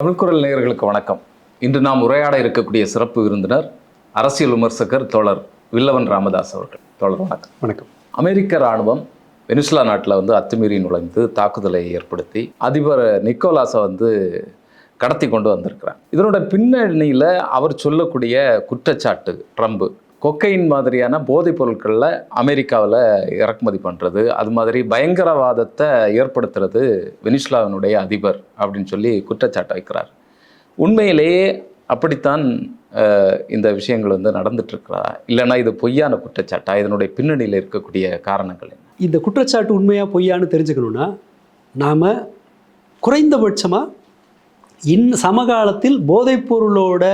தமிழ்குரல் நேயர்களுக்கு வணக்கம். இன்று நாம் உரையாட இருக்கக்கூடிய சிறப்பு விருந்தினர் அரசியல் விமர்சகர் தோழர் வில்லவன் ராமதாஸ் அவர்கள். தோழர் வணக்கம். வணக்கம். அமெரிக்க இராணுவம் வெனிசுலா நாட்டில் வந்து அத்துமீறி நுழைந்து தாக்குதலை ஏற்படுத்தி அதிபர் நிக்கோலாஸை வந்து கடத்தி கொண்டு வந்திருக்கிறார். இதனோட பின்னணியில் அவர் சொல்லக்கூடிய குற்றச்சாட்டு ட்ரம்ப் கொக்கைன் மாதிரியான போதைப் பொருட்களில் அமெரிக்காவில் இறக்குமதி பண்ணுறது அது மாதிரி பயங்கரவாதத்தை ஏற்படுத்துறது வெனிஸ்லாவினுடைய அதிபர் அப்படின்னு சொல்லி குற்றச்சாட்டு வைக்கிறார். உண்மையிலேயே அப்படித்தான் இந்த விஷயங்கள் வந்து நடந்துட்டுருக்கிறா? இல்லைன்னா இது பொய்யான குற்றச்சாட்டா? இதனுடைய பின்னணியில் இருக்கக்கூடிய காரணங்கள் என்ன? இந்த குற்றச்சாட்டு உண்மையாக பொய்யான்னு தெரிஞ்சுக்கணுன்னா நாம் குறைந்தபட்சமாக இன் சமகாலத்தில் போதைப்பொருளோட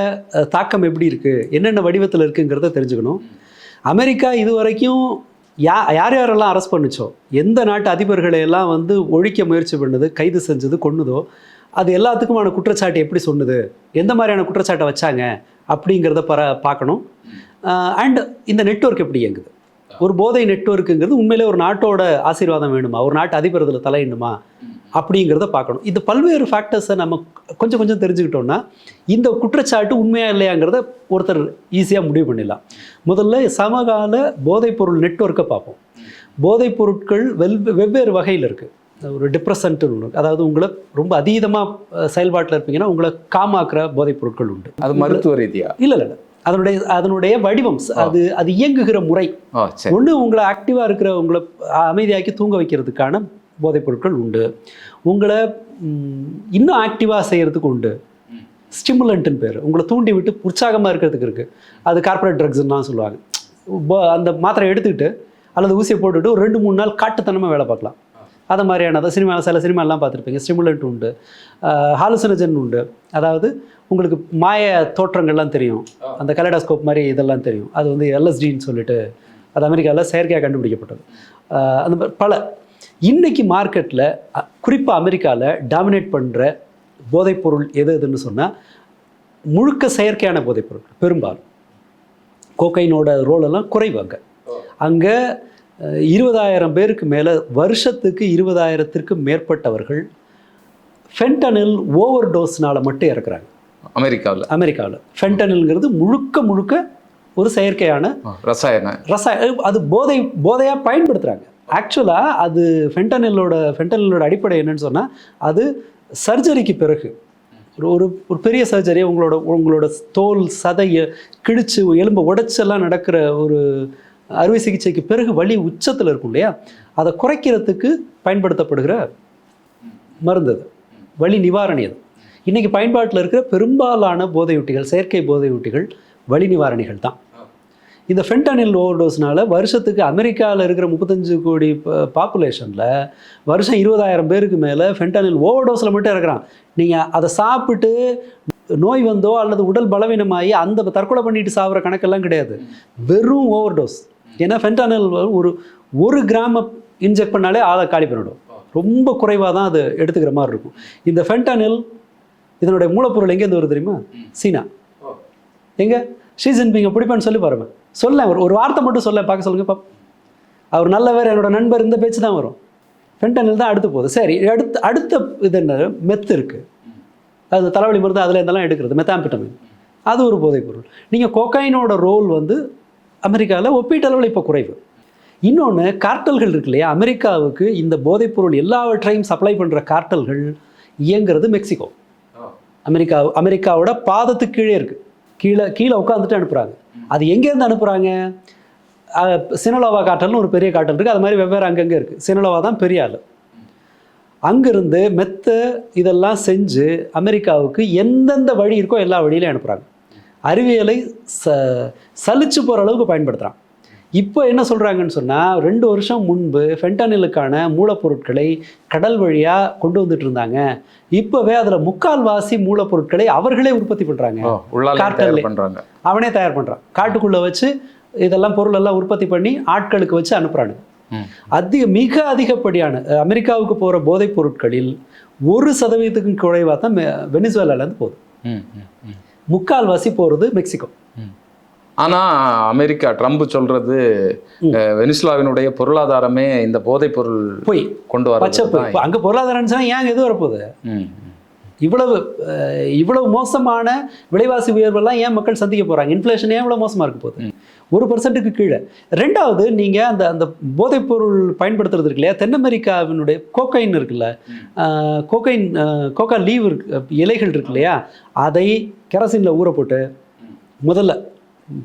தாக்கம் எப்படி இருக்குது என்னென்ன வடிவத்தில் இருக்குங்கிறத தெரிஞ்சுக்கணும். அமெரிக்கா இது வரைக்கும் யா யார் யாரெல்லாம் அரெஸ்ட் பண்ணுச்சோ எந்த நாட்டு அதிபர்களை எல்லாம் வந்து ஒழிக்க முயற்சி பண்ணுது கைது செஞ்சது கொன்னுதோ அது எல்லாத்துக்குமான குற்றச்சாட்டு எப்படி சொன்னது? எந்த மாதிரியான குற்றச்சாட்டை வச்சாங்க? அப்படிங்கிறத பர பார்க்கணும். அண்ட் இந்த நெட்ஒர்க் எப்படி இயங்குது? ஒரு போதை நெட்வொர்க்குங்கிறது உண்மையிலே ஒரு நாட்டோட ஆசீர்வாதம் வேணுமா? ஒரு நாட்டு அதிபர் இதில் தலையிடணுமா? அப்படிங்கிறத பார்க்கணும். இந்த பல்வேறு ஃபேக்டர்ஸை நம்ம கொஞ்சம் கொஞ்சம் தெரிஞ்சுக்கிட்டோம்னா இந்த குற்றச்சாட்டு உண்மையா இல்லையாங்கிறத ஒருத்தர் ஈஸியாக முடிவு பண்ணிடலாம். முதல்ல சமகால போதைப்பொருள் நெட்வொர்க்கை பார்ப்போம். போதைப் பொருட்கள் வெல் வெவ்வேறு வகையில் இருக்குது ஒரு டிப்ரெசன்ட்டு ஒன்று அதாவது உங்களை ரொம்ப அதீதமாக செயல்பாட்டில் இருப்பீங்கன்னா உங்களை காமாக்குற போதைப் பொருட்கள் உண்டு. அது மருத்துவ ரீதியா? இல்லை இல்லை அதனுடைய அதனுடைய வடிவம். அது அது இயங்குகிற முறை. ஒன்று உங்களை ஆக்டிவாக இருக்கிற உங்களை அமைதியாக்கி தூங்க வைக்கிறதுக்கான போதைப் பொருட்கள் உண்டு. உங்களை இன்னும் ஆக்டிவாக செய்கிறதுக்கு உண்டு. ஸ்டிமுலண்ட்டுன்னு பேர். உங்களை தூண்டி விட்டு உற்சாகமாக இருக்கிறதுக்கு இருக்குது அது கார்ப்பரேட் ட்ரக்ஸ்லாம் சொல்லுவாங்க. அந்த மாத்திரை எடுத்துக்கிட்டு அல்லது ஊசியை போட்டுட்டு ஒரு ரெண்டு மூணு நாள் காட்டுத்தனமாக வேலை பார்க்கலாம். அது மாதிரியானதை சினிமா சில சினிமாலாம் பார்த்துருப்பீங்க. ஸ்டிமுலண்ட் உண்டு. ஹாலுசினஜன் உண்டு. அதாவது உங்களுக்கு மாய தோற்றங்கள்லாம் தெரியும். அந்த கலடாஸ்கோப் மாதிரி இதெல்லாம் தெரியும். அது வந்து எல்எஸ்டின்னு சொல்லிட்டு அது அமெரிக்காவில் செயற்கையாக கண்டுபிடிக்கப்பட்டது. அந்த மாதிரி பல. இன்னைக்கு மார்க்கெட்டில் குறிப்பாக அமெரிக்காவில் டாமினேட் பண்ணுற போதைப்பொருள் எது எதுன்னு சொன்னால் முழுக்க செயற்கையான போதைப்பொருள் பெரும்பாலும். கோக்கைனோட ரோல் எல்லாம் குறைவு அங்கே. அங்கே இருபதாயிரம் பேருக்கு மேலே வருஷத்துக்கு இருபதாயிரத்திற்கு மேற்பட்டவர்கள் ஃபென்டனில் ஓவர் டோஸ்னால மட்டும் இறக்குறாங்க. அமெரிக்காவில் அமெரிக்காவில் ஃபென்டனில்ங்கிறது முழுக்க முழுக்க ஒரு செயற்கையான ரசாயன. ரசாய அது போதை போதையாக பயன்படுத்துகிறாங்க ஆக்சுவலாக அது ஃபென்டனிலோட ஃபென்டனிலோட அடிப்படை என்னன்னு சொன்னால் அது சர்ஜரிக்கு பிறகு. ஒரு ஒரு ஒரு பெரிய சர்ஜரி உங்களோட உங்களோட தோல் சதையை கிழிச்சு எலும்பை உடைச்செல்லாம் நடக்கிற ஒரு அறுவை சிகிச்சைக்கு பிறகு வலி உச்சத்தில் இருக்கும் இல்லையா? அதை குறைக்கிறதுக்கு பயன்படுத்தப்படுகிற மருந்து அது. வலி நிவாரணி அது. இன்றைக்கி பயன்பாட்டில் இருக்கிற பெரும்பாலான போதையூட்டிகள் செயற்கை போதையூட்டிகள் வலி நிவாரணிகள் தான். இந்த ஃபென்டானில் ஓவர்டோஸ்னால வருஷத்துக்கு அமெரிக்காவில் இருக்கிற முப்பத்தஞ்சு கோடி பாப்புலேஷனில் வருஷம் இருபதாயிரம் பேருக்கு மேலே ஃபென்டானில் ஓவர்டோஸில் மட்டும் இருக்கிறான் நீங்கள் அதை சாப்பிட்டு நோய் வந்தோ அல்லது உடல் பலவீனமாகி அந்த தற்கொலை பண்ணிட்டு சாப்பிட்ற கணக்கெல்லாம் கிடையாது. வெறும் ஓவர்டோஸ் ஏன்னா ஃபென்டானில் ஒரு ஒரு கிராம இன்ஜெக்ட் பண்ணாலே ஆளை காலி பண்ணிடும். ரொம்ப குறைவாக தான் அது எடுத்துக்கிற மாதிரி இருக்கும். இந்த ஃபென்டானில் இதனுடைய மூலப்பொருள் எங்கேருந்து வருது தெரியுமா? சீனா. எங்க? ஷீ ஜின்பிங்கை பிடிப்பேன்னு சொல்லி பாருங்க. சொல்ல ஒரு ஒரு வார்த்தை மட்டும் சொல்ல பார்க்க சொல்லுங்க பாப் அவர் நல்லவர் என்னோட நண்பர் இந்த பேச்சு தான் வரும். ஃபென்டனில் தான் அடுத்து போகுது. சரி அடுத்த அடுத்த இது என்ன மெத்து இருக்குது அது தலைவலி மருந்து அதில் இருந்தெல்லாம் எடுக்கிறது மெத்தாம்பிட்டமின் அது ஒரு போதைப் பொருள் நீங்கள் கோக்கைனோட ரோல் வந்து அமெரிக்காவில் ஒப்பீட்டளவில் இப்போ குறைவு. இன்னொன்று கார்ட்டல்கள் இருக்கு இல்லையா? அமெரிக்காவுக்கு இந்த போதைப்பொருள் எல்லாவற்றையும் சப்ளை பண்ணுற கார்ட்டல்கள் இயங்குறது மெக்சிகோ. அமெரிக்கா அமெரிக்காவோட பாதத்துக்கு கீழே இருக்குது கீழே கீழே உட்காந்துட்டு அனுப்புகிறாங்க அது எங்கேருந்து அனுப்புகிறாங்க சினலோவா காட்டல்னு ஒரு பெரிய காட்டல் இருக்குது அது மாதிரி வெவ்வேறு அங்கங்கே இருக்குது சினலோவா தான் பெரிய ஆள். அங்கேருந்து மெத்த இதெல்லாம் செஞ்சு அமெரிக்காவுக்கு எந்தெந்த வழி இருக்கோ எல்லா வழியிலையும் அனுப்புகிறாங்க அறிவியலை ச சலிச்சு போகிற அளவுக்கு பயன்படுத்துகிறான் இப்போ என்ன சொல்கிறாங்கன்னு சொன்னால் ரெண்டு வருஷம் முன்பு ஃபென்டனிலுக்கான மூலப்பொருட்களை கடல் வழியாக கொண்டு வந்துட்டு இருந்தாங்க. இப்போவே அதில் முக்கால்வாசி மூலப்பொருட்களை அவர்களே உற்பத்தி பண்ணுறாங்க. தயார் பண்றாங்க. அவனே தயார் பண்ணுறான் காட்டுக்குள்ளே வச்சு இதெல்லாம் பொருள் எல்லாம் உற்பத்தி பண்ணி ஆட்களுக்கு வச்சு அனுப்புகிறானுங்க. அதிக மிக அதிகப்படியான அமெரிக்காவுக்கு போகிற போதைப் பொருட்களில் ஒரு சதவீதத்துக்கும் குறைவாக தான் வெனிசுவேலாலேருந்து போகுது. முக்கால்வாசி போகிறது மெக்சிகோ. ஆனா அமெரிக்கா ட்ரம்ப் சொல்றது அஹ், வெனிசுலாவினுடைய பொருளாதாரமே இந்த போதைப் பொருள் போய் கொண்டு இப்போ அங்கே பொருளாதாரம் ஏன் எது வரப்போகுது. இவ்வளவு இவ்வளவு மோசமான விலைவாசி உயர்வெல்லாம் ஏன் மக்கள் சந்திக்க போகிறாங்க இன்ஃப்ளேஷன் ஏன் இவ்வளோ மோசமாக இருக்க போகுது? ஒரு பர்சன்ட்டுக்கு கீழே. ரெண்டாவது நீங்கள் அந்த அந்த போதைப்பொருள் பயன்படுத்துறது இருக்கு இல்லையா தென் அமெரிக்காவினுடைய கோக்கைன் இருக்குல்ல கோக்கைன் அஹ், கோகா லீவ் இருக்கு இலைகள் இருக்கு இல்லையா அதை கெரசினில் ஊற போட்டு முதல்ல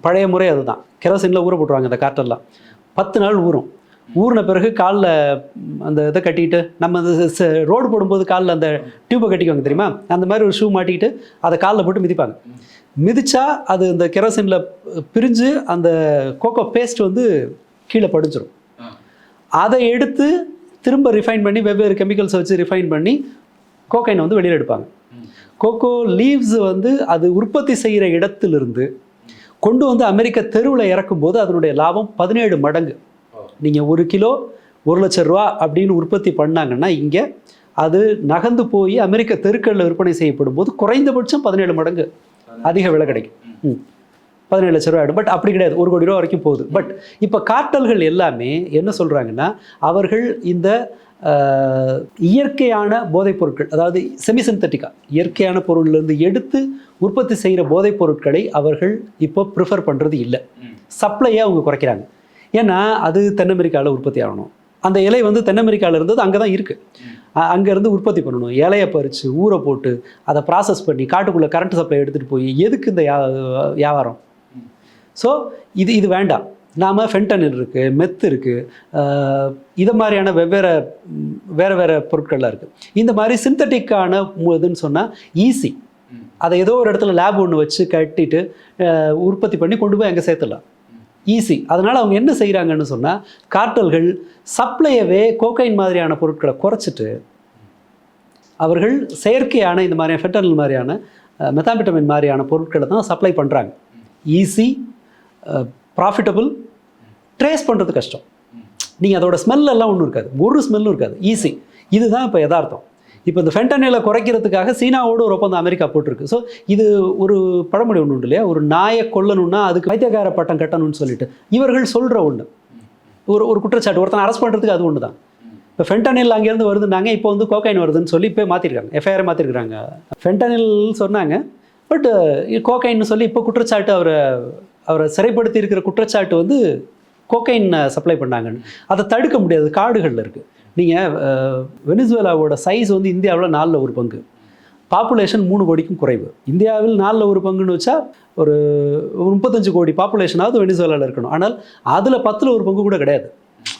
பழைய முறை அதுதான். கெரோசினில் ஊற போட்டுருவாங்க இந்த காற்றெல்லாம் பத்து நாள் ஊறும். ஊறின பிறகு காலில் அந்த இதை கட்டிக்கிட்டு நம்ம அந்த ரோடு போடும்போது காலில் அந்த டியூப்பை கட்டிக்குவாங்க தெரியுமா? அந்த மாதிரி ஒரு ஷூ மாட்டிக்கிட்டு அதை காலில் போட்டு மிதிப்பாங்க. மிதித்தா அது இந்த கெரோசினில் பிரிஞ்சு அந்த கோகோ பேஸ்ட் வந்து கீழே படிஞ்சிடும் அதை எடுத்து திரும்ப ரிஃபைன் பண்ணி வெவ்வேறு கெமிக்கல்ஸை வச்சு ரிஃபைன் பண்ணி கோகைனை வந்து வெளியில் எடுப்பாங்க. கோகோ லீவ்ஸ் வந்து அது உற்பத்தி செய்கிற இடத்திலிருந்து கொண்டு வந்து அமெரிக்க தெருவில் இறக்கும்போது அதனுடைய லாபம் பதினேழு மடங்கு. நீங்கள் ஒரு கிலோ ஒரு லட்சம் ரூபா அப்படின்னு உற்பத்தி பண்ணாங்கன்னா இங்கே அது நகர்ந்து போய் அமெரிக்க தெருக்களில் விற்பனை செய்யப்படும் போது குறைந்தபட்சம் பதினேழு மடங்கு அதிக விலை கிடைக்கும். ம். பதினேழு லட்ச ரூபா ஆகிடும் பட் அப்படி கிடையாது. ஒரு கோடி ரூபா வரைக்கும் போகுது. பட் இப்போ கார்ட்டல்கள் எல்லாமே என்ன சொல்கிறாங்கன்னா அவர்கள் இந்த இயற்கையான போதைப் பொருட்கள் அதாவது செமிசிந்தட்டிக்கா இயற்கையான பொருள்லேருந்து எடுத்து உற்பத்தி செய்கிற போதைப் பொருட்களை அவர்கள் இப்போ ப்ரிஃபர் பண்ணுறது இல்லை. சப்ளையை அவங்க குறைக்கிறாங்க. ஏன்னா அது தென் அமெரிக்காவில் உற்பத்தி ஆகணும். அந்த இலை வந்து தென் அமெரிக்காவில் இருந்தது அங்கே தான் இருக்குது அங்கேருந்து உற்பத்தி பண்ணணும். இலையை பறித்து ஊற போட்டு அதை ப்ராசஸ் பண்ணி காட்டுக்குள்ளே கரண்ட் சப்ளை எடுத்துகிட்டு போய் எதுக்கு இந்த வியா- வியாபாரம்? ஸோ இது இது வேண்டாம். நாம் ஃபென்டனில் இருக்குது மெத் இருக்குது இது மாதிரியான வெவ்வேறு வேறு வேறு பொருட்கள்லாம் இருக்குது இந்த மாதிரி சிந்தட்டிக்கான இதுன்னு சொன்னால் ஈஸி அதை ஏதோ ஒரு இடத்துல லேப் ஒன்று வச்சு கட்டிட்டு உற்பத்தி பண்ணி கொண்டு போய் அங்கே சேர்த்துடலாம். ஈஸி அதனால் அவங்க என்ன செய்கிறாங்கன்னு சொன்னால் கார்ட்டல்கள் சப்ளையவே கோகைன் மாதிரியான பொருட்களை குறைச்சிட்டு அவர்கள் செயற்கையான இந்த மாதிரியான ஃபெட்டனல் மாதிரியான மெத்தாம்பிட்டமின் மாதிரியான பொருட்களை தான் சப்ளை பண்ணுறாங்க ஈஸி ப்ராஃபிட்டபுள் ட்ரேஸ் பண்ணுறது கஷ்டம். நீங்கள் அதோட ஸ்மெல்லெல்லாம் ஒன்றும் இருக்காது. ஒரு ஸ்மெல்லும் இருக்காது. ஈஸி இதுதான் இப்போ யதார்த்தம். இப்போ இந்த ஃபென்டனிலை குறைக்கிறதுக்காக சீனாவோட ஒரு ஒப்பந்தம் அமெரிக்கா போட்டிருக்கு. ஸோ இது ஒரு பழமொழி ஒன்று உண்டு இல்லையா? ஒரு நாயை கொல்லணும்னா அதுக்கு வைத்தியகார பட்டம் கட்டணும்னு சொல்லிட்டு. இவர்கள் சொல்கிற ஒன்று ஒரு ஒரு குற்றச்சாட்டு. ஒருத்தனை அரெஸ்ட் பண்ணுறதுக்கு அது ஒன்று தான் இப்போ ஃபென்டனில் அங்கேருந்து வருதுன்னாங்க. இப்போ வந்து கோகைன் வருதுன்னு சொல்லி இப்போ மாற்றிருக்காங்க எஃப்ஐஆர் மாற்றிருக்காங்க ஃபென்டனில் சொன்னாங்க. பட் கோகைன்னு சொல்லி இப்போ குற்றச்சாட்டு அவரை அவரை சிறைப்படுத்தி இருக்கிற குற்றச்சாட்டு வந்து கோக்கைன் சப்ளை பண்ணாங்கன்னு. அதை தடுக்க முடியாது. காடுகளில் இருக்குது நீங்கள் வெனிசுவேலாவோட சைஸ் வந்து இந்தியாவில் நாலில் ஒரு பங்கு. பாப்புலேஷன் மூணு கோடிக்கும் குறைவு. இந்தியாவில் நாலில் ஒரு பங்குன்னு வச்சா ஒரு முப்பத்தஞ்சு கோடி பாப்புலேஷனாவது வெனிசுவேலாவில் இருக்கணும். ஆனால் அதில் பத்தில் ஒரு பங்கு கூட கிடையாது.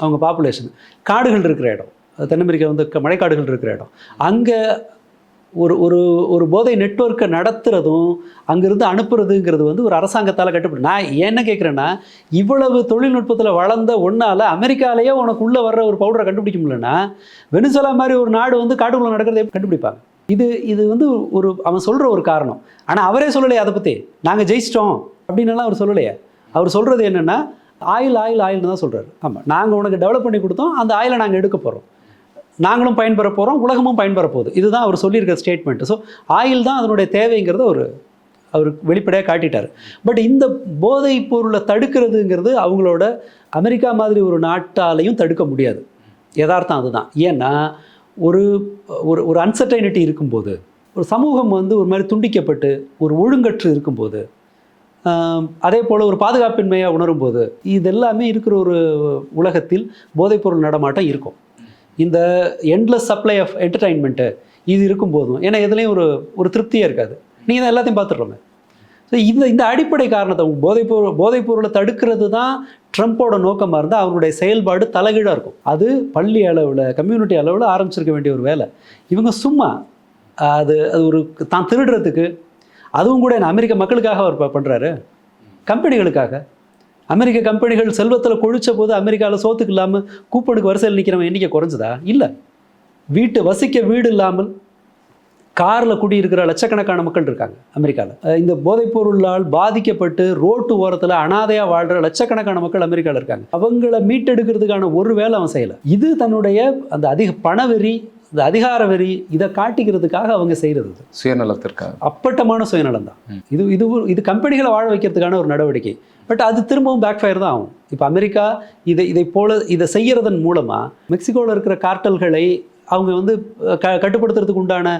அவங்க பாப்புலேஷன் காடுகள் இருக்கிற இடம். தென்னமெரிக்கா வந்து மழைக்காடுகள் இருக்கிற இடம். அங்கே ஒரு ஒரு ஒரு போதை நெட்வொர்க்கை நடத்துகிறதும் அங்கேருந்து அனுப்புறதுங்கிறது வந்து ஒரு அரசாங்கத்தால் கட்டுப்படும் நான் என்ன கேட்குறேன்னா இவ்வளவு தொழில்நுட்பத்தில் வளர்ந்த ஒன்றால் அமெரிக்காலேயே உனக்கு உள்ளே வர்ற ஒரு பவுடரை கண்டுபிடிக்க முடியலன்னா வெனிசுலா மாதிரி ஒரு நாடு வந்து காட்டுக்குள்ளே நடக்கிறத கண்டுபிடிப்பாங்க? இது இது வந்து ஒரு அவன் சொல்கிற ஒரு காரணம். ஆனால் அவரே சொல்லலையே அதை பற்றி நாங்கள் ஜெயிச்சிட்டோம் அப்படின்னுலாம் அவர் சொல்லலையே. அவர் சொல்கிறது என்னென்னா ஆயில் ஆயில் ஆயில்னு தான் சொல்கிறாரு ஆமாம் நாங்கள் உனக்கு டெவலப் பண்ணி கொடுத்தோம் அந்த ஆயிலை நாங்கள் எடுக்க போகிறோம் நாங்களும் பயன்பெற போகிறோம் உலகமும் பயன்பெற போகுது. இதுதான் அவர் சொல்லியிருக்க ஸ்டேட்மெண்ட் ஸோ ஆயில் தான் அதனுடைய தேவைங்கிறத ஒரு அவர் வெளிப்படையாக காட்டிட்டார். பட் இந்த போதைப் பொருளை தடுக்கிறதுங்கிறது அவங்களோட அமெரிக்கா மாதிரி ஒரு நாட்டாலையும் தடுக்க முடியாது. யதார்த்தம் அதுதான். ஏன்னா ஒரு ஒரு ஒரு அன்சர்டைனிட்டி இருக்கும்போது ஒரு சமூகம் வந்து ஒரு மாதிரி துண்டிக்கப்பட்டு ஒரு ஒழுங்கற்று இருக்கும்போது அதே போல் ஒரு பாதுகாப்பின்மையாக உணரும்போது இதெல்லாமே இருக்கிற ஒரு உலகத்தில் போதைப்பொருள் நடமாட்டம் இருக்கும். இந்த எண்ட்லெஸ் சப்ளை ஆஃப் என்டர்டைன்மெண்ட்டு இது இருக்கும் போதும் ஏன்னா எதுலேயும் ஒரு ஒரு திருப்தியே இருக்காது. நீங்கள் தான் எல்லாத்தையும் பார்த்துடுறோமே. ஸோ இந்த இந்த அடிப்படை காரணத்தை போதைப்பொருள் போதைப்பொருளை தடுக்கிறது தான் ட்ரம்ப்போட நோக்கமாக இருந்தால் அவருடைய செயல்பாடு தலைகீழாக இருக்கும். அது பள்ளி அளவில் கம்யூனிட்டி அளவில் ஆரம்பிச்சிருக்க வேண்டிய ஒரு வேலை. இவங்க சும்மா அது அது ஒரு தான் திருடுறதுக்கு அதுவும் கூட அமெரிக்க மக்களுக்காக அவர் பண்ணுறாரு கம்பெனிகளுக்காக. அமெரிக்க கம்பெனிகள் செல்வத்தில் கொழிச்ச போது அமெரிக்காவில் சோத்துக்கு இல்லாமல் கூப்பனுக்கு வரிசையில் நிற்கிறவன் எண்ணிக்கை குறைஞ்சதா? இல்லை. வீட்டு வசிக்க வீடு இல்லாமல் காரில் குடியிருக்கிற லட்சக்கணக்கான மக்கள் இருக்காங்க அமெரிக்காவில் இந்த போதைப்பொருளால் பாதிக்கப்பட்டு ரோட்டு ஓரத்தில் அனாதையாக வாழ்கிற லட்சக்கணக்கான மக்கள் அமெரிக்காவில் இருக்காங்க. அவங்கள மீட்டெடுக்கிறதுக்கான ஒரு வேலை அவன் செய்யலை. இது தன்னுடைய அந்த அதிக பணவெறி இந்த அதிகார வெறி இதை காட்டிக்கிறதுக்காக அவங்க செய்கிறது. சுயநலத்திற்காக. அப்பட்டமான சுயநலம் தான். இது இது இது கம்பெனிகளை வாழ வைக்கிறதுக்கான ஒரு நடவடிக்கை. பட் அது திரும்பவும் பேக் ஃபயர் தான் ஆகும். இப்போ அமெரிக்கா இதை இதை போல இதை செய்யறதன் மூலமாக மெக்சிகோவில் இருக்கிற கார்ட்டல்களை அவங்க வந்து க கட்டுப்படுத்துறதுக்கு உண்டான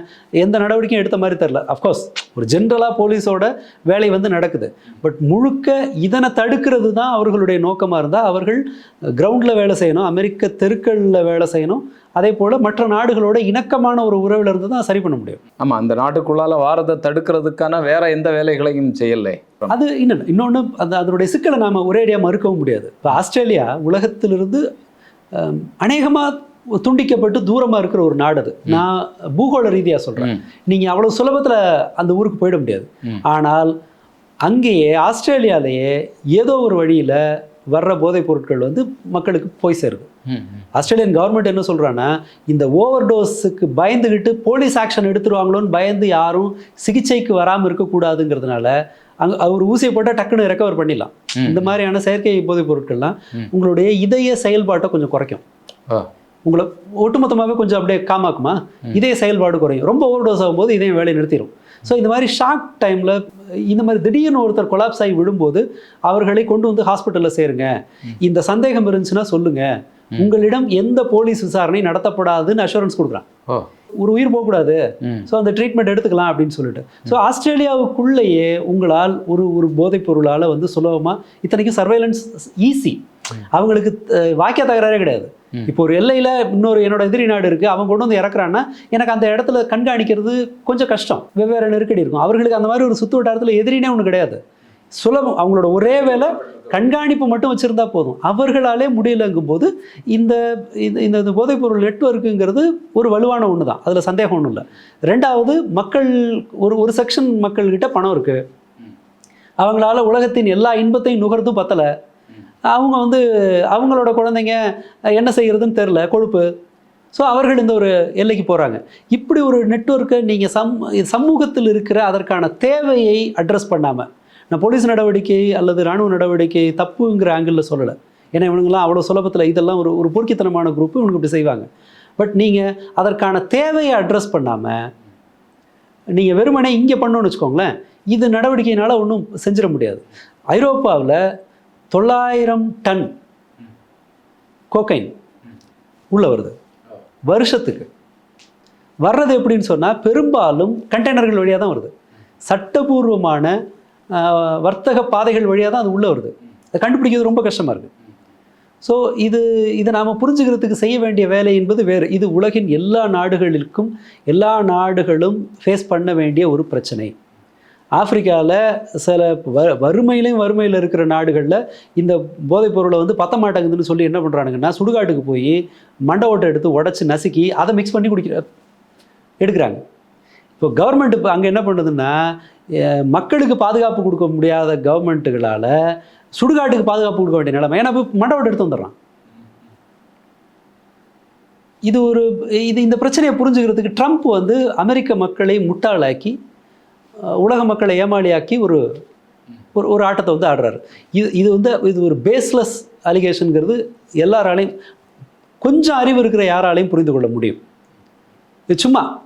எந்த நடவடிக்கையும் எடுத்த மாதிரி தெரில அஃப்கோர்ஸ் ஒரு ஜென்ரலாக போலீஸோட வேலை வந்து நடக்குது. பட் முழுக்க இதனை தடுக்கிறது தான் அவர்களுடைய நோக்கமாக இருந்தால் அவர்கள் கிரவுண்டில் வேலை செய்யணும் அமெரிக்க தெருக்களில் வேலை செய்யணும். அதே போல் மற்ற நாடுகளோட இணக்கமான ஒரு உறவில் இருந்து தான் சரி பண்ண முடியும். ஆமா அந்த நாட்டுக்குள்ளால வாரத்தை தடுக்கிறதுக்கான வேற எந்த வேலைகளையும் செய்யலை. அது இன்னொன்று இன்னொன்று அந்த அதனுடைய சிக்கலை நாம் ஒரேடியாக மறுக்கவும் முடியாது. இப்போ ஆஸ்திரேலியா உலகத்திலிருந்து அநேகமாக துண்டிக்கப்பட்டு தூரமாக இருக்கிற ஒரு நாடு அது நான் பூகோள ரீதியாக சொல்கிறேன். நீங்கள் அவ்வளோ சுலபத்தில் அந்த ஊருக்கு போயிட முடியாது. ஆனால் அங்கேயே ஆஸ்திரேலியாலேயே ஏதோ ஒரு வழியில் வர்ற போதைப் பொருட்கள் வந்து மக்களுக்கு போய் சேருது. ஆஸ்திரேலியன் கவர்மெண்ட் என்ன சொல்கிறான்னா இந்த ஓவர் டோஸுக்கு பயந்துக்கிட்டு போலீஸ் ஆக்ஷன் எடுத்துருவாங்களோன்னு பயந்து யாரும் சிகிச்சைக்கு வராமல் இருக்கக்கூடாதுங்கிறதுனால அங்கே ஒரு ஊசியை போட்டால் டக்குன்னு ரெக்கவர் பண்ணிடலாம். இந்த மாதிரியான செயற்கை போதைப் பொருட்கள்லாம். உங்களுடைய இதய செயல்பாட்டை கொஞ்சம் குறைக்கும். உங்களை ஒட்டுமொத்தமாகவே கொஞ்சம் அப்படியே காமாக்குமா இதய செயல்பாடு குறையும். ரொம்ப ஓவர் டோஸ் ஆகும்போது இதயம் வேலையை நிறுத்திடும் ஸோ இந்த மாதிரி ஷார்ட் டைமில் இந்த மாதிரி திடீர்னு ஒருத்தர் கொலாப்ஸ் ஆகி விழும்போது அவர்களை கொண்டு வந்து ஹாஸ்பிட்டலில் சேருங்க. இந்த சந்தேகம் இருந்துச்சுன்னா சொல்லுங்க. உங்களிடம் எந்த போலீஸ் விசாரணை நடத்தப்படாதுன்னு அஷூரன்ஸ் கொடுக்குறான். ஒரு உயிர் போகக்கூடாது. ஸோ அந்த ட்ரீட்மெண்ட் எடுத்துக்கலாம் அப்படின்னு சொல்லிட்டு. ஸோ ஆஸ்திரேலியாவுக்குள்ளேயே உங்களால் ஒரு ஒரு போதைப் பொருளால் வந்து சுலபமாக இத்தனைக்கும் சர்வைலன்ஸ் ஈஸி அவங்களுக்கு வாக்கிய தகராறே கிடையாது. இப்போ ஒரு எல்லையில் இன்னொரு என்னோட எதிரி நாடு இருக்குது அவன் கொண்டு வந்து இறக்குறான்னா எனக்கு அந்த இடத்துல கண்காணிக்கிறது கொஞ்சம் கஷ்டம். வெவ்வேறு நெருக்கடி இருக்கும். அவர்களுக்கு அந்த மாதிரி ஒரு சுற்று வட்டாரத்தில் எதிரினே ஒன்று கிடையாது. சுலபம் அவங்களோட ஒரே வேலை கண்காணிப்பு மட்டும் வச்சுருந்தா போதும். அவர்களாலே முடியலங்கும் போது இந்த இந்த- இந்த போதைப்பொருள் நெட்வொர்க்குங்கிறது ஒரு வலுவான ஒன்று தான் அதில் சந்தேகம் ஒன்றும் இல்லை. ரெண்டாவது மக்கள் ஒரு ஒரு செக்ஷன் மக்கள்கிட்ட பணம் இருக்குது அவங்களால உலகத்தின் எல்லா இன்பத்தையும் நுகர்ந்தும் பத்தலை. அவங்க வந்து அவங்களோட குழந்தைங்க என்ன செய்கிறதுன்னு தெரில கொழுப்பு. ஸோ அவர்கள் இந்த ஒரு எல்லைக்கு போகிறாங்க இப்படி ஒரு நெட்வொர்க்கை நீங்கள் சம் சமூகத்தில் இருக்கிற அதற்கான தேவையை அட்ரஸ் பண்ணாமல் நான் போலீஸ் நடவடிக்கை அல்லது இராணுவ நடவடிக்கை தப்புங்கிற ஆங்கிளில் சொல்லலை. ஏன்னா இவனுங்களாம் அவ்வளோ சுலபத்தில் இதெல்லாம் ஒரு ஒரு பொறுக்கித்தனமான குரூப்பு இவனுக்கு இப்படி செய்வாங்க. பட் நீங்கள் அதற்கான தேவையை அட்ரஸ் பண்ணாமல் நீங்கள் வெறுமனே இங்கே பண்ணோன்னு வச்சுக்கோங்களேன் இது நடவடிக்கையினால் ஒன்றும் செஞ்சிட முடியாது. ஐரோப்பாவில் தொள்ளாயிரம் டன் கோக்கைன் உள்ளே வருது. வருஷத்துக்கு. வர்றது எப்படின்னு சொன்னால் பெரும்பாலும் கண்டெய்னர்கள் வழியாக தான் வருது. சட்டபூர்வமான வர்த்தக பாதைகள் வழியாக தான் அது உள்ளே வருது. அதை கண்டுபிடிக்கிறது ரொம்ப கஷ்டமாக இருக்குது ஸோ இது இதை நாம் புரிஞ்சுக்கிறதுக்கு செய்ய வேண்டிய வேலை என்பது வேறு. இது உலகின் எல்லா நாடுகளுக்கும் எல்லா நாடுகளும் ஃபேஸ் பண்ண வேண்டிய ஒரு பிரச்சனை. ஆப்பிரிக்காவில் சில வ வறுமையிலையும் வறுமையில் இருக்கிற நாடுகளில் இந்த போதைப் பொருளை வந்து பத்த மாட்டேங்குதுன்னு சொல்லி என்ன பண்ணுறானுங்கன்னா சுடுகாட்டுக்கு போய் மண்டை ஓட்டை எடுத்து உடச்சி நசுக்கி அதை மிக்ஸ் பண்ணி குடிக்கிற எடுக்கிறாங்க. இப்போ கவர்மெண்ட் இப்போ அங்கே என்ன பண்ணுதுன்னா மக்களுக்கு பாதுகாப்பு கொடுக்க முடியாத கவர்மெண்ட்டுகளால் சுடுகாட்டுக்கு பாதுகாப்பு கொடுக்க வேண்டிய நிலைமை. ஏன்னா இப்போ மண்டை ஓட்டை எடுத்து வந்துடுறான். இது ஒரு இது இந்த பிரச்சனையை புரிஞ்சுக்கிறதுக்கு ட்ரம்ப் வந்து அமெரிக்க மக்களை முட்டாளாக்கி உலக மக்களை ஏமாளியாக்கி ஒரு ஒரு ஒரு ஆட்டத்தை வந்து ஆடுறாரு. இது இது வந்து இது ஒரு பேஸ்லெஸ் அலிகேஷனுங்கிறது எல்லாராலையும் கொஞ்சம் அறிவு இருக்கிற யாராலையும் புரிந்து கொள்ள முடியும். இது சும்மா.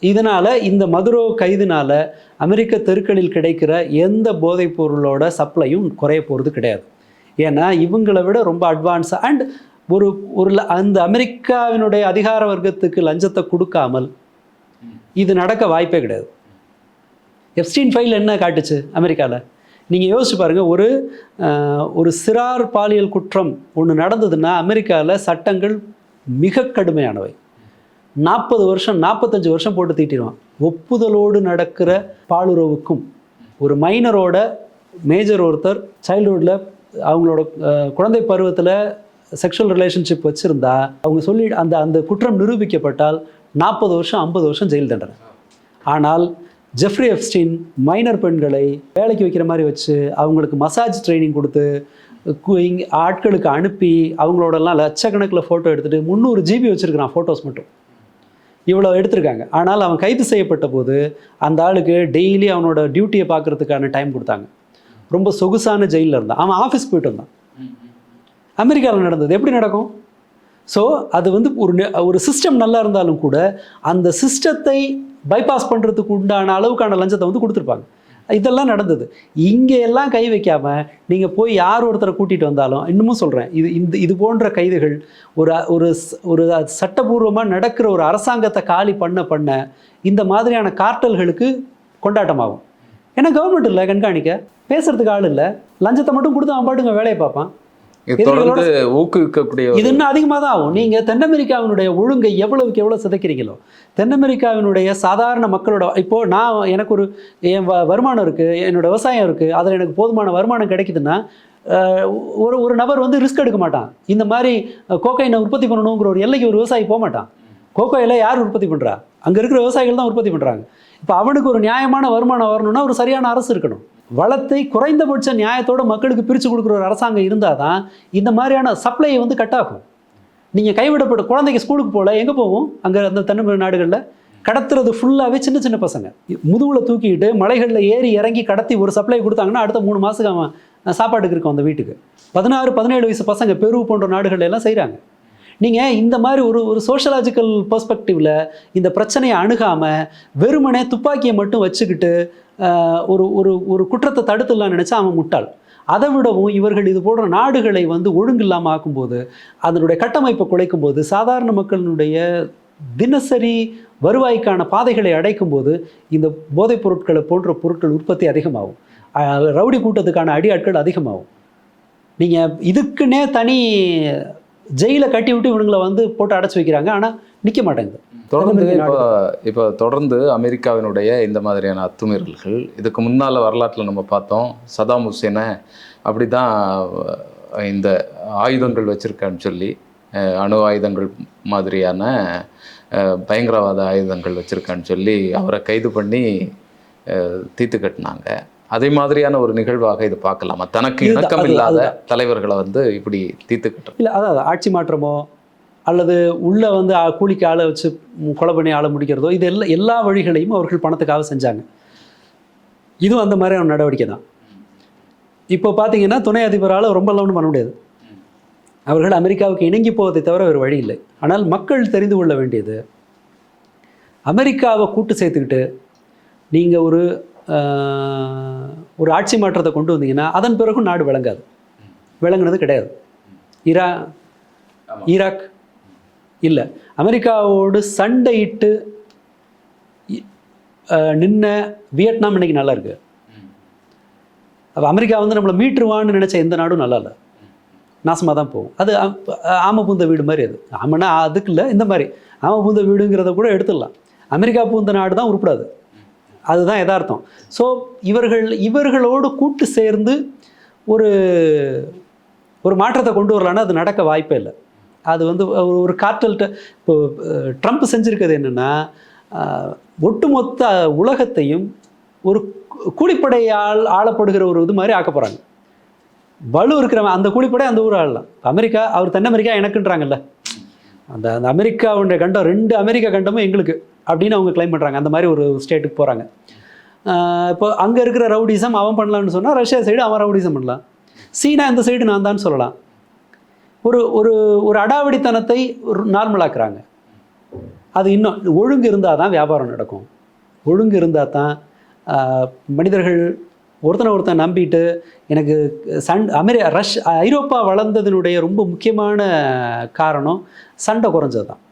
இதனால் இந்த மதுரோ கைதுனால அமெரிக்க தெருக்களில் கிடைக்கிற எந்த போதைப் பொருளோட சப்ளையும் குறைய போகிறது கிடையாது. ஏன்னா இவங்களை விட ரொம்ப அட்வான்ஸாக அண்ட் ஒரு ஒரு ல- அந்த அமெரிக்காவினுடைய அதிகார வர்க்கத்துக்கு லஞ்சத்தை கொடுக்காமல் இது நடக்க வாய்ப்பே கிடையாது. எஃப்ஸ்டீன் ஃபைல் என்ன காட்டுச்சு அமெரிக்காவில் நீங்கள் யோசிச்சு பாருங்கள் ஒரு ஒரு சிறார் பாலியல் குற்றம் ஒன்று நடந்ததுன்னா அமெரிக்காவில் சட்டங்கள் மிக கடுமையானவை. நாற்பது வருஷம் நாற்பத்தஞ்சு வருஷம் போட்டு தீட்டிடுவான். ஒப்புதலோடு நடக்கிற பாலுறவுக்கும் ஒரு மைனரோட மேஜர் ஒருத்தர் சைல்டுஹுட்டில் அவங்களோட குழந்தை பருவத்தில் செக்ஷுவல் ரிலேஷன்ஷிப் வச்சுருந்தா அவங்க சொல்லி அந்த அந்த குற்றம் நிரூபிக்கப்பட்டால் நாற்பது வருஷம் ஐம்பது வருஷம் ஜெயில் தண்டனை. ஆனால் ஜெஃப்ரி எப்ஸ்டீன் மைனர் பெண்களை வேலைக்கு வைக்கிற மாதிரி வச்சு அவங்களுக்கு மசாஜ் ட்ரைனிங் கொடுத்து ஆட்களுக்கு அனுப்பி அவங்களோடலாம் லட்சக்கணக்கில் ஃபோட்டோ எடுத்துகிட்டு முந்நூறு ஜிபி வச்சுருக்கிறான் ஃபோட்டோஸ் மட்டும். இவ்வளோ எடுத்திருக்காங்க. ஆனால் அவன் கைது செய்யப்பட்ட போது அந்த ஆளுக்கு டெய்லி அவனோட டியூட்டியை பார்க்கறதுக்கான டைம் கொடுத்தாங்க. ரொம்ப சொகுசான ஜெயிலில் இருந்தான். அவன் ஆஃபீஸ் போயிட்டு வந்தான். அமெரிக்காவில் நடந்தது. எப்படி நடக்கும்? ஸோ அது வந்து ஒரு ஒரு சிஸ்டம் நல்லா இருந்தாலும் கூட அந்த சிஸ்டத்தை பைபாஸ் பண்ணுறதுக்கு உண்டான அளவுக்கான லஞ்சத்தை வந்து கொடுத்துருப்பாங்க. இதெல்லாம் நடந்தது. இங்கே எல்லாம் கை வைக்காமல் நீங்கள் போய் யார் ஒருத்தரை கூட்டிகிட்டு வந்தாலும் இன்னமும் சொல்கிறேன் இது இந்த இது போன்ற கைதுகள் ஒரு ஒரு ஒரு சட்டபூர்வமாக நடக்கிற ஒரு அரசாங்கத்தை காலி பண்ண பண்ண இந்த மாதிரியான கார்ட்டல்களுக்கு கொண்டாட்டமாகும். ஏன்னா கவர்மெண்ட் இல்லை கண்காணிக்க. பேசுகிறதுக்கு ஆள் இல்லை. லஞ்சத்தை மட்டும் கொடுத்து அவன் பாட்டுங்க வேலையை பார்ப்பான். தொடர்ந்து ஊக்குவிக்கக்கூடிய இது இன்னும் அதிகமாக தான் ஆகும். நீங்கள் தென் அமெரிக்காவினுடைய ஒழுங்கை எவ்வளவுக்கு எவ்வளோ சிதைக்கிறீங்களோ தென் அமெரிக்காவினுடைய சாதாரண மக்களோட இப்போ நான் எனக்கு ஒரு என் வருமானம் இருக்குது என்னோட விவசாயம் இருக்குது அதில் எனக்கு போதுமான வருமானம் கிடைக்குதுன்னா ஒரு ஒரு நபர் வந்து ரிஸ்க் எடுக்க மாட்டான். இந்த மாதிரி கோக்கைனை உற்பத்தி பண்ணணுங்கிற ஒரு எல்லைக்கு ஒரு விவசாயி போக மாட்டான். கோகோயில் யார் உற்பத்தி பண்ணுறா அங்கே இருக்கிற விவசாயிகள் தான் உற்பத்தி பண்ணுறாங்க இப்போ அவனுக்கு ஒரு நியாயமான வருமானம் வரணும்னா ஒரு சரியான அரசு இருக்கணும். வளத்தை குறைந்தபட்ச நியாயத்தோட மக்களுக்கு பிரித்து கொடுக்குற ஒரு அரசாங்கம் இருந்தால் தான் இந்த மாதிரியான சப்ளையை வந்து கட் ஆகும். நீங்கள் கைவிடப்பட்ட குழந்தைங்க ஸ்கூலுக்கு போகல எங்கே போகும் அங்கே அந்த தென்னை நாடுகளில் கடத்துறது ஃபுல்லாகவே சின்ன சின்ன பசங்க. முதுகில் தூக்கிட்டு மலைகளில் ஏறி இறங்கி கடத்தி ஒரு சப்ளை கொடுத்தாங்கன்னா அடுத்த மூணு மாதத்துக்கு அவன் சாப்பாட்டுக்கு இருக்கும் அந்த வீட்டுக்கு. பதினாறு பதினேழு வயசு பசங்க பெரு போன்ற நாடுகள் எல்லாம் செய்கிறாங்க நீங்கள் இந்த மாதிரி ஒரு ஒரு சோஷியலாஜிக்கல் பர்ஸ்பெக்டிவில் இந்த பிரச்சனையை அணுகாமல் வெறுமனே துப்பாக்கியை மட்டும் வச்சுக்கிட்டு ஒரு ஒரு ஒரு குற்றத்தை தடுத்துடலாம் நினச்சா அவன் முட்டாள். அதை விடவும் இவர்கள் இது போன்ற நாடுகளை வந்து ஒழுங்கில்லாமல் ஆக்கும்போது அதனுடைய கட்டமைப்பை குலைக்கும் போது சாதாரண மக்களினுடைய தினசரி வருவாய்க்கான பாதைகளை அடைக்கும் போது இந்த போதைப் பொருட்களை போன்ற பொருட்கள் உற்பத்தி அதிகமாகும். ரவுடி கூட்டத்துக்கான அடி ஆட்கள் அதிகமாகும். நீங்கள் இதுக்குன்னே தனி ஜெயில கட்டி விட்டு இவனுங்களை வந்து போட்டு அடைச்சி வைக்கிறாங்க. ஆனால் நிற்க மாட்டேங்குது. தொடர்ந்து இப்போ இப்போ தொடர்ந்து அமெரிக்காவினுடைய இந்த மாதிரியான அத்துமீறல்கள் இதுக்கு முன்னால் வரலாற்றில் நம்ம பார்த்தோம் சதாம் ஹுசேனை அப்படி தான் இந்த ஆயுதங்கள் வச்சுருக்கான்னு சொல்லி அணு ஆயுதங்கள் மாதிரியான பயங்கரவாத ஆயுதங்கள் வச்சுருக்கான்னு சொல்லி அவரை கைது பண்ணி அஹ், தீர்த்து கட்டினாங்க. அதே மாதிரியான ஒரு நிகழ்வாக இது பார்க்கலாமா. தனக்கு இணக்கம் இல்லாத. தலைவர்களை வந்து இப்படி தீர்த்து கட்டுறது. இல்லை அதாவது ஆட்சி மாற்றமோ அல்லது உள்ளே வந்து கூலிக்கு ஆளை வச்சு கொலை பண்ணி ஆளை முடிக்கிறதோ இது எல்லா எல்லா வழிகளையும் அவர்கள் பணத்துக்காக செஞ்சாங்க. இதுவும் அந்த மாதிரியான நடவடிக்கை தான். இப்போ பார்த்தீங்கன்னா துணை அதிபரால் ரொம்ப ஒன்றும் பண்ண முடியாது. அவர்கள் அமெரிக்காவுக்கு இணங்கி போவதை தவிர வேறு வழி இல்லை. ஆனால் மக்கள் தெரிந்து கொள்ள வேண்டியது அமெரிக்காவை கூட்டு சேர்த்துக்கிட்டு நீங்கள் ஒரு ஒரு ஆட்சி மாற்றத்தை கொண்டு வந்தீங்கன்னா அதன் பிறகும் நாடு விளங்காது. விளங்குனது கிடையாது. ஈரா ஈராக் இல்லை. அமெரிக்காவோடு சண்டையிட்டு நின்ன வியட்நாம் இன்னைக்கு நல்லா இருக்கு. அப்போ அமெரிக்கா வந்து நம்மளை மீட்டுருவான்னு நினச்ச எந்த நாடும் நல்லா இல்லை. நாசமாக தான் போகும். அது ஆம பூந்த வீடு மாதிரி அது. ஆமனா அதுக்கு இல்லை இந்த மாதிரி. ஆம பூந்த வீடுங்கிறத கூட எடுத்துடலாம். அமெரிக்கா பூந்த நாடு தான் உருப்படாது. அதுதான் எதார்த்தம் ஸோ இவர்கள் இவர்களோடு கூட்டு சேர்ந்து ஒரு ஒரு மாற்றத்தை கொண்டு வரலான்னா அது நடக்க வாய்ப்பே இல்லை. அது வந்து ஒரு- ஒரு இப்போ ட்ரம்ப் செஞ்சுருக்கிறது என்னென்னா ஒட்டுமொத்த உலகத்தையும் ஒரு கூலிப்படையால் ஆளப்படுகிற ஒரு இது மாதிரி ஆக்க போகிறாங்க வலு இருக்கிறவன் அந்த கூலிப்படை அந்த ஊர் ஆளலாம் அமெரிக்கா அவர் தென் அமெரிக்கா எனக்குன்றாங்கல்ல அந்த அந்த அமெரிக்காவுடைய கண்டம் ரெண்டு அமெரிக்கா கண்டமும் எங்களுக்கு. அப்படின்னு அவங்க க்ளைம் பண்ணுறாங்க அந்த மாதிரி ஒரு ஸ்டேட்டுக்கு போகிறாங்க இப்போ அங்கே இருக்கிற ரவுடிசம் அவன் பண்ணலான்னு சொன்னால் ரஷ்யா சைடு அவன் ரவுடிசம் பண்ணலாம். சீனா இந்த சைடு நான் தான் சொல்லலாம். ஒரு ஒரு ஒரு அடாவடித்தனத்தை நார்மலாக்குறாங்க அது இன்னும் ஒழுங்கு இருந்தால் தான் வியாபாரம் நடக்கும். ஒழுங்கு இருந்தால் தான் மனிதர்கள் ஒருத்தனை ஒருத்தன் நம்பிட்டு எனக்கு சண் அமெரி ரஷ் ஐரோப்பா வளர்ந்ததினுடைய ரொம்ப முக்கியமான காரணம் சண்டை குறைஞ்சது தான்.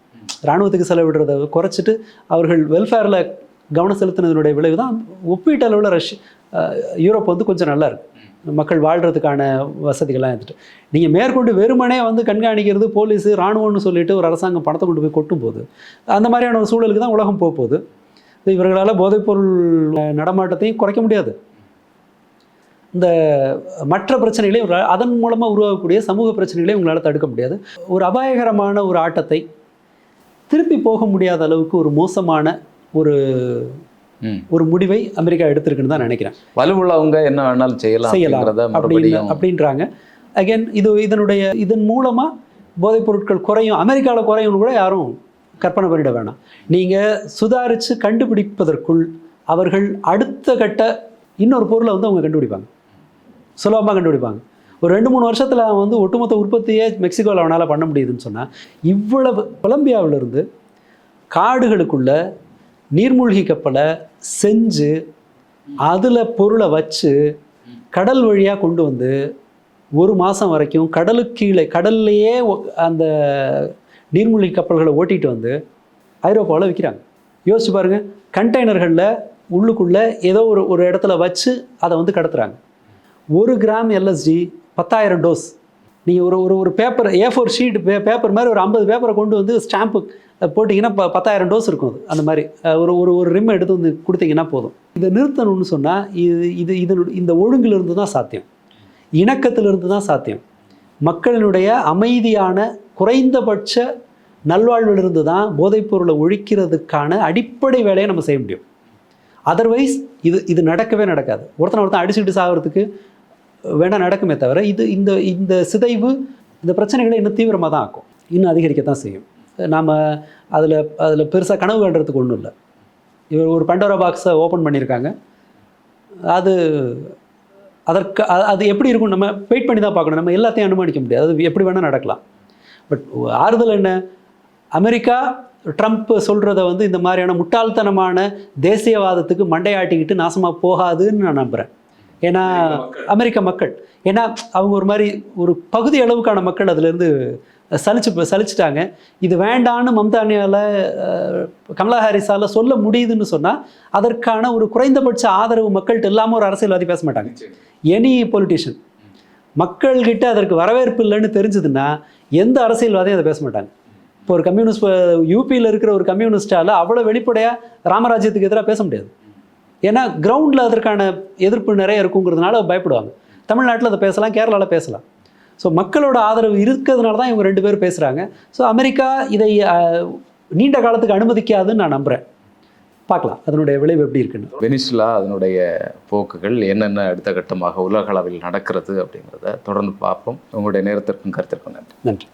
இராணுவத்துக்கு செலவிடுறதை குறைச்சிட்டு அவர்கள் வெல்ஃபேரில் கவனம் செலுத்தினதனுடைய விளைவு தான் ஒப்பீட்டு அளவில் ரஷ் யூரோப் வந்து கொஞ்சம் நல்லா இருக்கு. மக்கள் வாழ்கிறதுக்கான வசதிகள்லாம் எடுத்துட்டு. நீங்கள் மேற்கொண்டு வெறுமனே வந்து கண்காணிக்கிறது போலீஸு இராணுவம்னு சொல்லிட்டு ஒரு அரசாங்கம் பணத்தை கொண்டு போய் கொட்டும் போது அந்த மாதிரியான ஒரு சூழலுக்கு தான் உலகம் போக போகுது இவர்களால் போதைப்பொருள் நடமாட்டத்தையும் குறைக்க முடியாது. இந்த மற்ற பிரச்சனைகளையும் அதன் மூலமாக உருவாகக்கூடிய சமூக பிரச்சனைகளையும் உங்களால் தடுக்க முடியாது. ஒரு அபாயகரமான ஒரு ஆட்டத்தை திருப்பி போக முடியாத அளவுக்கு ஒரு மோசமான ஒரு. ஒரு முடிவை அமெரிக்கா எடுத்திருக்குன்னு தான் நினைக்கிறேன். வலுவுள்ளவங்க என்ன வேணாலும் செய்யலாம் செய்யலாம். அப்படின்னு அப்படின்றாங்க. அகைன் இது இதனுடைய இதன் மூலமாக போதைப் பொருட்கள் குறையும் அமெரிக்காவில் குறையும்னு கூட யாரும் கற்பனை பண்ணிட வேணாம். நீங்கள் சுதாரித்து கண்டுபிடிப்பதற்குள் அவர்கள் அடுத்த கட்ட இன்னொரு பொருளை வந்து அவங்க கண்டுபிடிப்பாங்க. சுலபமாக கண்டுபிடிப்பாங்க. ஒரு ரெண்டு மூணு வருஷத்தில் அவன் வந்து ஒட்டுமொத்த உற்பத்தியே மெக்சிகோவில் அவனால் பண்ண முடியுதுன்னு சொன்னால் இவ்வளவு கொலம்பியாவிலிருந்து காடுகளுக்குள்ள நீர்மூழ்கி கப்பலை செஞ்சு அதில் பொருளை வச்சு கடல் வழியாக கொண்டு வந்து ஒரு மாதம் வரைக்கும் கடலுக்கு கீழே கடல்லையே அந்த நீர்மூழ்கி கப்பல்களை ஓட்டிகிட்டு வந்து ஐரோப்பாவில் விற்கிறாங்க யோசிச்சு பாருங்கள் கண்டெய்னர்களில் உள்ளுக்குள்ளே ஏதோ ஒரு ஒரு இடத்துல வச்சு அதை வந்து கடத்துகிறாங்க ஒரு கிராம் எல்எஸ்டி பத்தாயிரம் டோஸ். நீங்கள் ஒரு ஒரு ஒரு பேப்பர் ஏ ஃபோர் ஷீட் பே பேப்பர் மாதிரி ஒரு ஐம்பது பேப்பரை கொண்டு வந்து ஸ்டாம்ப்பு போட்டிங்கன்னா ப பத்தாயிரம் டோஸ் இருக்கும் அது அந்த மாதிரி. ஒரு ஒரு ஒரு ரிம் எடுத்து வந்து கொடுத்தீங்கன்னா போதும். இதை நிறுத்தணும்னு சொன்னால் இது இது இதனுடைய இந்த ஒழுங்கிலிருந்து தான் சாத்தியம். இணக்கத்திலிருந்து தான் சாத்தியம். மக்களினுடைய அமைதியான குறைந்தபட்ச நல்வாழ்விலிருந்து தான் போதைப்பொருளை ஒழிக்கிறதுக்கான அடிப்படை வேலையை நம்ம செய்ய முடியும். அதர்வைஸ் இது இது நடக்கவே நடக்காது. ஒருத்தனை ஒருத்தன் அடிச்சுக்கிட்டு சாகிறதுக்கு வேணால் நடக்குமே தவிர இது இந்த இந்த சிதைவு இந்த பிரச்சனைகளை இன்னும் தீவிரமாக தான் ஆக்கும். இன்னும் அதிகரிக்கத்தான் செய்யும். நாம் அதில் அதில் பெருசாக கனவு கண்டுறதுக்கு ஒன்றும் இல்லை. இவர் ஒரு பண்டோரா பாக்ஸை ஓப்பன் பண்ணியிருக்காங்க அது அதற்கு அது எப்படி இருக்கும் நம்ம வெயிட் பண்ணி தான் பார்க்கணும். நம்ம எல்லாத்தையும் அனுமானிக்க முடியாது. அது எப்படி வேணால் நடக்கலாம். பட் ஆறுதல் என்ன? அமெரிக்கா ட்ரம்ப் சொல்கிறத வந்து இந்த மாதிரியான முட்டாள்தனமான தேசியவாதத்துக்கு மண்டையாட்டிக்கிட்டு நாசமாக போகாதுன்னு நான் நம்புகிறேன் ஏன்னா அமெரிக்க மக்கள். ஏன்னா அவங்க ஒரு மாதிரி ஒரு பகுதி அளவுக்கான மக்கள் அதுலேருந்து சலிச்சு சலிச்சிட்டாங்க. இது வேண்டான்னு மம்தானியால் கமலா ஹாரிஸால் சொல்ல முடியுதுன்னு சொன்னால் அதற்கான ஒரு குறைந்தபட்ச ஆதரவு மக்கள்கிட்ட இல்லாமல் ஒரு அரசியல்வாதி பேச மாட்டாங்க. எனி பொலிட்டிஷியன் மக்கள்கிட்ட அதற்கு வரவேற்பு இல்லைன்னு தெரிஞ்சதுன்னா எந்த அரசியல்வாதியும் அதை பேச மாட்டாங்க. இப்போ ஒரு கம்யூனிஸ்ட் யூபியில் இருக்கிற ஒரு கம்யூனிஸ்டால அவ்வளோ வெளிப்படையாக ராமராஜ்யத்துக்கு எதிராக பேச முடியாது. ஏன்னா கிரவுண்டில் அதற்கான எதிர்ப்பு நிறைய இருக்குங்கிறதுனால பயப்படுவாங்க. தமிழ்நாட்டில் அதை பேசலாம் கேரளாவில் பேசலாம். ஸோ மக்களோட ஆதரவு இருக்கிறதுனால தான் இவங்க ரெண்டு பேரும் பேசுகிறாங்க ஸோ அமெரிக்கா இதை நீண்ட காலத்துக்கு அனுமதிக்காதுன்னு நான் நம்புகிறேன் பார்க்கலாம் அதனுடைய விளைவு எப்படி இருக்குன்னு. வெனிசுலா அதனுடைய போக்குகள் என்னென்ன அடுத்த கட்டமாக உலக அளவில் நடக்கிறது அப்படிங்கிறத தொடர்ந்து பார்ப்போம். உங்களுடைய நேரத்திற்கும் கருத்திற்கும் நன்றி. நன்றி.